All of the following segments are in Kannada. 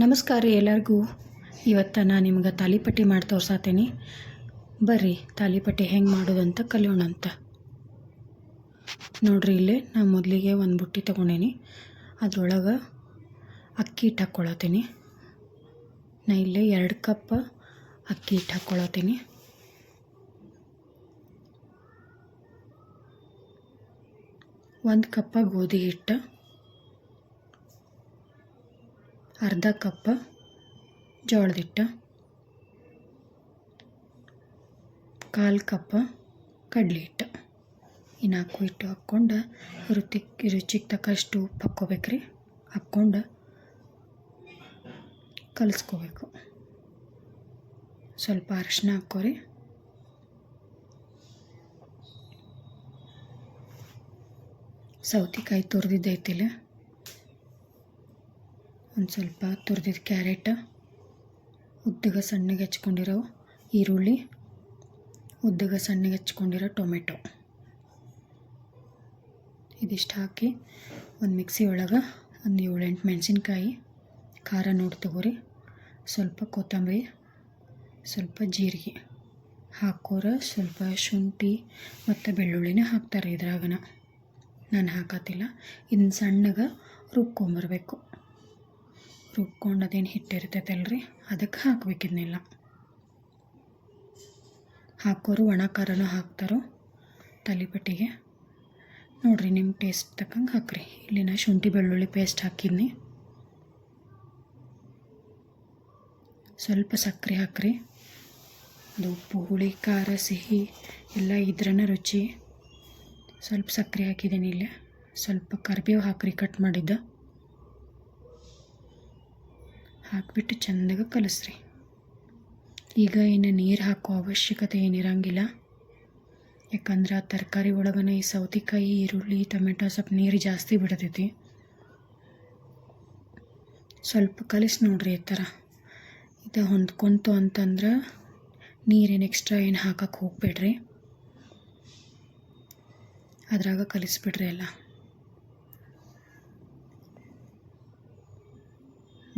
ನಮಸ್ಕಾರ ರೀ ಎಲ್ಲರಿಗೂ. ಇವತ್ತು ನಾನು ನಿಮ್ಗೆ ತಾಲಿಪಟ್ಟಿ ಮಾಡಿ ತೋರ್ಸಾತೀನಿ. ಬರ್ರಿ, ತಾಲಿಪಟ್ಟಿ ಹೆಂಗೆ ಮಾಡೋದು ಅಂತ ಕಲಿಯೋಣ ಅಂತ. ನೋಡ್ರಿ ಇಲ್ಲೇ ನಾನು ಮೊದಲಿಗೆ ಒಂದು ಬುಟ್ಟಿ ತೊಗೊಂಡೇನಿ. ಅದ್ರೊಳಗೆ ಅಕ್ಕಿ ಹಿಟ್ಟು ಹಾಕ್ಕೊಳತ್ತೀನಿ ನಾ ಇಲ್ಲೇ ಎರಡು ಕಪ್ ಅಕ್ಕಿ ಹಿಟ್ಟು ಹಾಕ್ಕೊಳತ್ತೀನಿ ಒಂದು ಕಪ್ಪ ಗೋಧಿ ಹಿಟ್ಟು ಅರ್ಧ ಕಪ್ಪ ಜೋಳದ ಹಿಟ್ಟು ಕಾಲು ಕಪ್ಪ ಕಡಲೆ ಹಿಟ್ಟು ಈ ನಾಲ್ಕು ಹಿಟ್ಟು ಹಾಕ್ಕೊಂಡು ರುಚಿ ರುಚಿಗೆ ತಕ್ಕಷ್ಟು ಉಪ್ಪು ಹಾಕ್ಕೋಬೇಕ್ರಿ. ಹಾಕ್ಕೊಂಡು ಕಲಿಸ್ಕೋಬೇಕು. ಸ್ವಲ್ಪ ಅರಿಶಿನ ಹಾಕ್ಕೋರಿ. ಸೌತೆಕಾಯಿ ತುರಿದಿದ್ದೈತಿಲ್ಲ. ಒಂದು ಸ್ವಲ್ಪ ತುರಿದಿದ್ದ ಕ್ಯಾರೆಟ್, ಉದ್ದಗ ಸಣ್ಣಗೆ ಹೆಚ್ಕೊಂಡಿರೋ ಈರುಳ್ಳಿ, ಉದ್ದಗ ಸಣ್ಣಗೆ ಹೆಚ್ಕೊಂಡಿರೋ ಟೊಮೆಟೊ. ಇದಿಷ್ಟು ಹಾಕಿ ಒಂದು ಮಿಕ್ಸಿ ಒಳಗೆ ಒಂದು ಏಳೆಂಟು ಮೆಣಸಿನ್ಕಾಯಿ ಖಾರ ನೋಡಿ ತಗೋರಿ. ಸ್ವಲ್ಪ ಕೊತ್ತಂಬರಿ, ಸ್ವಲ್ಪ ಜೀರಿಗೆ ಹಾಕೋರ ಸ್ವಲ್ಪ ಶುಂಠಿ ಮತ್ತು ಬೆಳ್ಳುಳ್ಳಿನೇ ಹಾಕ್ತಾರೆ ಇದ್ರಾಗನ. ನಾನು ಹಾಕತ್ತಿಲ್ಲ ಇದನ್ನು ಸಣ್ಣಗೆ ರುಬ್ಕೊಂಬರ್ಬೇಕು. ರುಬ್ಕೊಂಡು ಅದೇನು ಹಿಟ್ಟಿರ್ತೈತಲ್ರಿ ಅದಕ್ಕೆ ಹಾಕ್ಬೇಕು ಇದನ್ನೆಲ್ಲ ಹಾಕೋರು ಒಣ ಖಾರನೂ ಹಾಕ್ತಾರೋ ತಲೆಪಟ್ಟಿಗೆ. ನೋಡಿರಿ ನಿಮ್ಮ ಟೇಸ್ಟ್ ತಕ್ಕಂಗೆ ಹಾಕ್ರಿ. ಇಲ್ಲಿ ನಾ ಶುಂಠಿ ಬೆಳ್ಳುಳ್ಳಿ ಪೇಸ್ಟ್ ಹಾಕಿದ್ನಿ. ಸ್ವಲ್ಪ ಸಕ್ಕರೆ ಹಾಕ್ರಿ. ಅದು ಉಪ್ಪು, ಹುಳಿ, ಖಾರ, ಸಿಹಿ ಎಲ್ಲ ಇದ್ರನ ರುಚಿ. ಸ್ವಲ್ಪ ಸಕ್ಕರೆ ಹಾಕಿದ್ದೀನಿ ಇಲ್ಲಿ. ಸ್ವಲ್ಪ ಕರಿಬೇವು ಹಾಕ್ರಿ ಕಟ್ ಮಾಡಿದ್ದ. ಹಾಕಿಬಿಟ್ಟು ಚೆಂದಾಗಿ ಕಲಿಸ್ರಿ. ಈಗ ಏನು ನೀರು ಹಾಕೋ ಅವಶ್ಯಕತೆ ಏನಿರಂಗಿಲ್ಲ. ಯಾಕಂದ್ರೆ ಆ ತರಕಾರಿ ಒಳಗನೆ ಈ ಸೌತೆಕಾಯಿ, ಈರುಳ್ಳಿ, ಟೊಮೆಟೊ ಸ್ವಲ್ಪ ನೀರು ಜಾಸ್ತಿ ಬಿಡ್ತೈತಿ. ಸ್ವಲ್ಪ ಕಲಿಸಿ ನೋಡ್ರಿ ಈ ಥರ ಇದು ಹೊಂದ್ಕೊಂತು ಅಂತಂದ್ರೆ ನೀರೇನು ಎಕ್ಸ್ಟ್ರಾ ಏನು ಹಾಕಕ್ಕೆ ಹೋಗ್ಬೇಡ್ರಿ. ಅದ್ರಾಗ ಕಲಿಸ್ಬಿಡ್ರಿ ಎಲ್ಲ.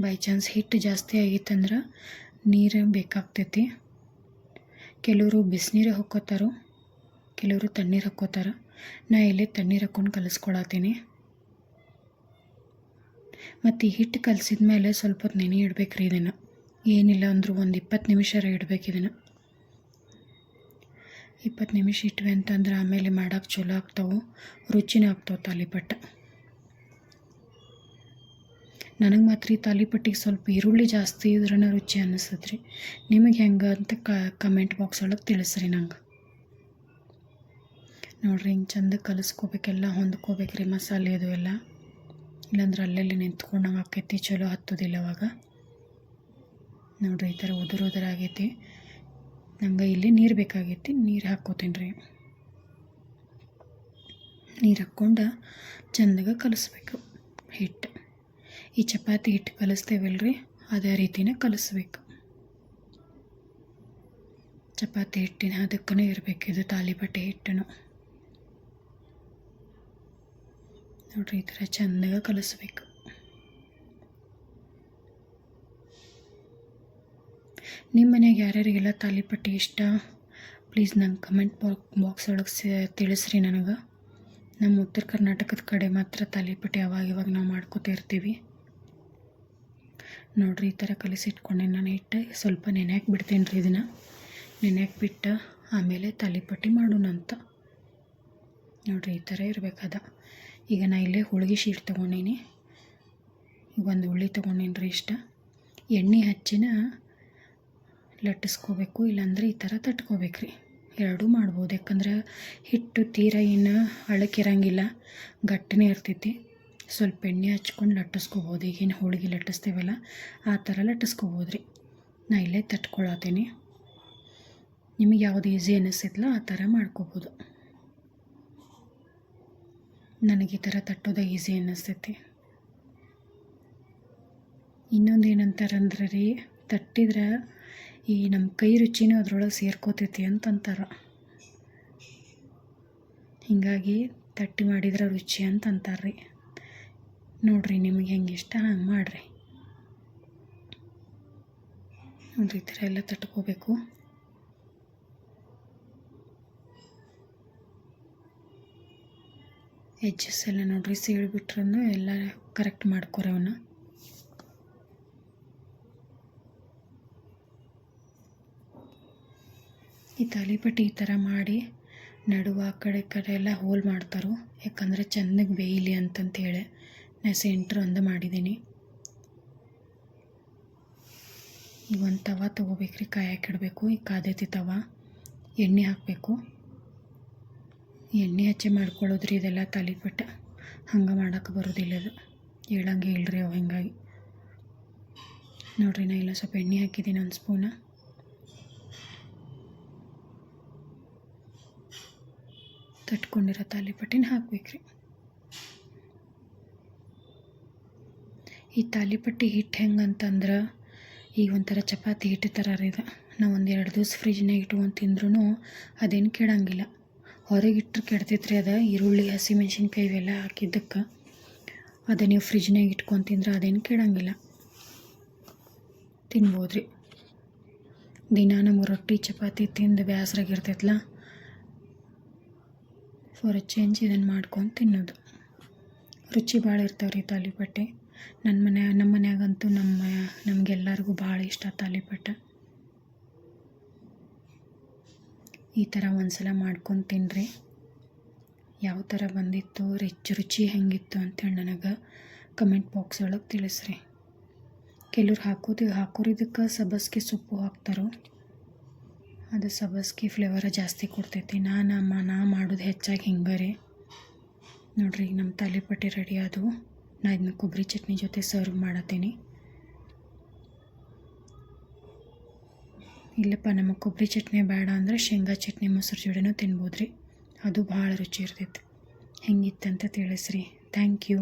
ಬೈ ಚಾನ್ಸ್ ಹಿಟ್ಟು ಜಾಸ್ತಿ ಆಗಿತ್ತಂದ್ರೆ ನೀರು ಬೇಕಾಗ್ತೈತಿ. ಕೆಲವರು ಬಿಸಿನೀರು ಹಾಕ್ಕೋತಾರೋ, ಕೆಲವರು ತಣ್ಣೀರು ಹಾಕ್ಕೋತಾರ. ನಾ ಇಲ್ಲಿ ತಣ್ಣೀರು ಹಾಕ್ಕೊಂಡು ಕಲಿಸ್ಕೊಳತ್ತೀನಿ ಮತ್ತು ಈ ಹಿಟ್ಟು ಕಲಸಿದ ಮೇಲೆ ಸ್ವಲ್ಪ ಹೊತ್ತು ನೆನೆ ರೀ ಇದನ್ನು. ಏನಿಲ್ಲ ಅಂದರೂ ಒಂದು ಇಪ್ಪತ್ತು ನಿಮಿಷ ಇಡ್ಬೇಕು ಇದನ್ನು. ಇಪ್ಪತ್ತು ನಿಮಿಷ ಇಟ್ವಿ ಅಂತಂದ್ರೆ ಆಮೇಲೆ ಮಾಡೋಕ್ಕೆ ಚಲೋ ಆಗ್ತಾವೆ, ರುಚಿನೂ ಆಗ್ತಾವೆ ತಾಲಿಪಟ್ಟು. ನನಗೆ ಮಾತ್ರ ಈ ತಾಲಿಪಟ್ಟಿಗೆ ಸ್ವಲ್ಪ ಈರುಳ್ಳಿ ಜಾಸ್ತಿ ಇದ್ರನ ರುಚಿ ಅನ್ನಿಸ್ತದೆ ರೀ ನಿಮಗೆ ಹೆಂಗೆ ಅಂತ ಕಮೆಂಟ್ ಬಾಕ್ಸ್ ಒಳಗೆ ತಿಳಿಸ್ರಿ ನಂಗೆ. ನೋಡ್ರಿ, ಹಿಂಗೆ ಚಂದ ಕಲಿಸ್ಕೋಬೇಕೆಲ್ಲ, ಹೊಂದ್ಕೋಬೇಕ್ರಿ ಮಸಾಲೆ ಅದು ಎಲ್ಲ. ಇಲ್ಲಾಂದ್ರೆ ಅಲ್ಲೆಲ್ಲಿ ನಿಂತ್ಕೊಂಡಂಗೆ ಆಕೈತಿ, ಚಲೋ ಹತ್ತೋದಿಲ್ಲ ಅವಾಗ. ನೋಡ್ರಿ, ಈ ಥರ ಉದುರು ಉದುರು ಆಗೈತಿ. ನಂಗೆ ಇಲ್ಲಿ ನೀರು ಬೇಕಾಗೈತಿ, ನೀರು ಹಾಕ್ಕೋತೀನಿ ರೀ ನೀರು ಹಾಕ್ಕೊಂಡು ಚೆಂದಾಗ ಕಲಿಸ್ಬೇಕು ಹಿಟ್ಟು ಈ ಚಪಾತಿ ಹಿಟ್ಟು ಕಲಿಸ್ತೇವಲ್ರಿ? ಅದೇ ರೀತಿನೇ ಕಲಿಸ್ಬೇಕು. ಚಪಾತಿ ಹಿಟ್ಟಿನ ಅದಕ್ಕೂ ಇರಬೇಕು, ಇದು ತಾಲಿಪಟ್ಟೆ ಹಿಟ್ಟನು. ನೋಡ್ರಿ, ಈ ಥರ ಚೆಂದಾಗ ಕಲಿಸ್ಬೇಕು. ನಿಮ್ಮ ಮನೆಗೆ ಯಾರ್ಯಾರಿಗೆಲ್ಲ ತಾಲಿಪಟ್ಟಿ ಇಷ್ಟ? ಪ್ಲೀಸ್ ನಂಗೆ ಕಮೆಂಟ್ ಬಾಕ್ಸ್ ಒಳಗೆ ತಿಳಿಸ್ರಿ ನನಗೆ. ನಮ್ಮ ಉತ್ತರ ಕರ್ನಾಟಕದ ಕಡೆ ಮಾತ್ರ ತಾಲಿಪಟ್ಟಿ ಅವಾಗ ಇವಾಗ ನಾವು ಮಾಡ್ಕೋತಾ ಇರ್ತೀವಿ. ನೋಡ್ರಿ ಈ ಥರ ಕಲಿಸಿಟ್ಕೊಂಡೆ ನಾನು ಇಟ್ಟು. ಸ್ವಲ್ಪ ನೆನೆಯಾಕೆ ಬಿಡ್ತೀನಿ ರೀ ಇದನ್ನು. ನೆನೆಯಾಕೆ ಬಿಟ್ಟು ಆಮೇಲೆ ತಾಲಿಪಟ್ಟಿ ಮಾಡೋಣ ಅಂತ. ನೋಡ್ರಿ ಈ ಥರ ಇರಬೇಕದ. ಈಗ ನಾ ಇಲ್ಲೇ ಹೋಳಿಗೆ ಶೀಟ್ ತೊಗೊಂಡೀನಿ. ಈಗ ಒಂದು ಹುಳಿ ತೊಗೊಂಡೀನಿ ರೀ ಇಷ್ಟ. ಎಣ್ಣೆ ಹಚ್ಚಿನ ಲಟ್ಟಿಸ್ಕೋಬೇಕು, ಇಲ್ಲಾಂದ್ರೆ ಈ ಥರ ತಟ್ಕೋಬೇಕ್ರಿ ಎರಡೂ ಮಾಡ್ಬೋದು. ಯಾಕಂದ್ರೆ ಹಿಟ್ಟು ತೀರ ಏನು ಅಳಕಿರಂಗಿಲ್ಲ ಗಟ್ಟಿನೇ ಇರ್ತೈತಿ. ಸ್ವಲ್ಪ ಎಣ್ಣೆ ಹಚ್ಕೊಂಡು ಲಟ್ಟಿಸ್ಕೋಬೋದು. ಈಗೇನು ಹೋಳಿಗೆ ಲಟ್ಟಿಸ್ತೀವಲ್ಲ, ಆ ಥರ ಲಟ್ಟಿಸ್ಕೋಬೋದು ರೀ ನಾ ಇಲ್ಲೇ ತಟ್ಕೊಳತ್ತೀನಿ. ನಿಮಗೆ ಯಾವುದು ಈಸಿ ಅನ್ನಿಸ್ತೈತಲ್ಲ ಆ ಥರ ಮಾಡ್ಕೋಬೋದು. ನನಗೆ ಈ ಥರ ತಟ್ಟೋದೇ ಈಸಿ ಅನ್ನಿಸ್ತೈತಿ ಇನ್ನೊಂದು ಏನಂತಾರಂದ್ರೆ ರೀ, ತಟ್ಟಿದ್ರೆ ಈ ನಮ್ಮ ಕೈ ರುಚಿನೂ ಅದ್ರೊಳಗೆ ಸೇರ್ಕೋತೈತಿ ಅಂತಂತಾರ ಹೀಗಾಗಿ ತಟ್ಟಿ ಮಾಡಿದ್ರೆ ರುಚಿ ಅಂತ ಅಂತಾರೆ ರೀ ನೋಡಿರಿ ನಿಮಗೆ ಹೆಂಗೆ ಇಷ್ಟ, ಹಂಗೆ ಮಾಡಿರಿ. ನೋಡ್ರಿ ಈ ಥರ ಎಲ್ಲ ತಟ್ಕೋಬೇಕು. ಎಜ್ಜಸ್ ಎಲ್ಲ ನೋಡ್ರಿ ಸೀಳ್ಬಿಟ್ರೂ ಎಲ್ಲ ಕರೆಕ್ಟ್ ಮಾಡ್ಕೋರಿ ಅವನ್ನ ಈ ತಾಲಿಪಟ್ಟಿ ಈ ಥರ ಮಾಡಿ ನಡುವ ಆ ಕಡೆ ಕಡೆ ಎಲ್ಲ ಹೋಲ್ ಮಾಡ್ತಾರೋ, ಯಾಕಂದರೆ ಚೆಂದಗೆ ಬೇಯಲಿ ಅಂತಂತೇಳಿ. ನಾ ಸೆಂಟ್ರ್ ಒಂದು ಮಾಡಿದ್ದೀನಿ. ಈಗ ಒಂದು ತವ ತೊಗೋಬೇಕ್ರಿ, ಕಾಯಕ್ಕೆ ಇಡಬೇಕು. ಈಗ ಕಾದೈತಿ ತವ. ಎಣ್ಣೆ ಹಾಕಬೇಕು. ಎಣ್ಣೆ ಹಚ್ಚಿ ಮಾಡ್ಕೊಳ್ಳೋದ್ರಿ ಇದೆಲ್ಲ ತಾಲಿಪಟ್ಟ ಹಂಗೆ ಮಾಡೋಕೆ ಬರೋದಿಲ್ಲ ಅದು. ಹೇಳಂಗೆ ಇಲ್ರಿ ಅವು ಹಿಂಗಾಗಿ. ನೋಡ್ರಿ, ನಾ ಇಲ್ಲ ಸ್ವಲ್ಪ ಎಣ್ಣೆ ಹಾಕಿದ್ದೀನಿ, ಒಂದು ಸ್ಪೂನ. ತಟ್ಕೊಂಡಿರೋ ತಾಲಿಪಟ್ಟಿನ ಹಾಕ್ಬೇಕ್ರಿ. ಈ ತಾಲಿಪಟ್ಟಿ ಹಿಟ್ಟು ಹೆಂಗಂತಂದ್ರೆ ಈಗ ಒಂಥರ ಚಪಾತಿ ಹಿಟ್ಟು ಥರ ಇದು. ನಾವು ಒಂದು ಎರಡು ದಿವಸ ಫ್ರಿಜ್ನಾಗ ಇಟ್ಕೊಂಡು ತಿಂದ್ರೂ ಅದೇನು ಕೆಡಂಗಿಲ್ಲ. ಹೊರಗೆ ಇಟ್ಟರೆ ಕೆಡ್ತೈತ್ರಿ ಅದು ಈರುಳ್ಳಿ, ಹಸಿಮೆಣ್ಸಿನ್ಕಾಯಿ ಇವೆಲ್ಲ ಹಾಕಿದ್ದಕ್ಕೆ. ಅದೇ ನೀವು ಫ್ರಿಜ್ನಾಗ ಇಟ್ಕೊಂಡು ತಿಂದ್ರೆ ಅದೇನು ಕೆಡಂಗಿಲ್ಲ. ತಿನ್ಬೋದ್ರಿ. ದಿನ ನಮಗೆ ರೊಟ್ಟಿ, ಚಪಾತಿ ತಿಂದು ಬೇಸರಾಗಿರ್ತೈತಲ್ಲ ಫಾರ್ ಎ ಚೇಂಜ್ ಇದನ್ನು ಮಾಡ್ಕೊಂಡು ತಿನ್ನೋದು. ರುಚಿ ಭಾಳ ಇರ್ತಾವೆ ರೀ ತಾಲಿಪಟ್ಟಿ. ನನ್ನ ಮನೆ ನಮ್ಮ ಮನ್ಯಾಗಂತೂ ನಮ್ಮ, ನಮಗೆಲ್ಲರಿಗೂ ಭಾಳ ಇಷ್ಟ ತಾಲಿಪಟ್ಟ ಈ ಥರ ಒಂದ್ಸಲ ಮಾಡ್ಕೊಂಡು ತಿನ್ನಿರಿ ಯಾವ ಥರ ಬಂದಿತ್ತು, ರಿಚ್, ರುಚಿ ಹೆಂಗಿತ್ತು ಅಂತೇಳಿ ನನಗೆ ಕಮೆಂಟ್ ಬಾಕ್ಸ್ ಒಳಗೆ ತಿಳಿಸ್ರಿ. ಕೆಲವ್ರು ಹಾಕೋದು, ಹಾಕೋರಿದಕ್ಕೆ ಸಬ್ಬಸ್ಗೆ ಸೊಪ್ಪು ಹಾಕ್ತಾರೋ, ಅದು ಸಬಸ್ಗೆ ಫ್ಲೇವರ ಜಾಸ್ತಿ ಕೊಡ್ತೈತಿ. ನಾನು ನಾ ಮಾಡೋದು ಹೆಚ್ಚಾಗಿ ಹಿಂಗೆ ರೀ ನೋಡ್ರಿ ನಮ್ಮ ತಾಲಿಪಟ್ಟಿ ರೆಡಿ ಆದವು. ನಾ ಇದನ್ನ ಕೊಬ್ಬರಿ ಚಟ್ನಿ ಜೊತೆ ಸರ್ವ್ ಮಾಡತ್ತೀನಿ ಇಲ್ಲಪ್ಪ, ನಮಗೆ ಕೊಬ್ಬರಿ ಚಟ್ನಿ ಬೇಡ ಅಂದರೆ ಶೇಂಗಾ ಚಟ್ನಿ, ಮೊಸರು ಜೋಡಿನೂ ತಿನ್ಬೋದು ರೀ ಅದು ಭಾಳ ರುಚಿ ಇರ್ತೈತಿ. ಹೆಂಗಿತ್ತಂತ ತಿಳಿಸ್ರಿ. Thank you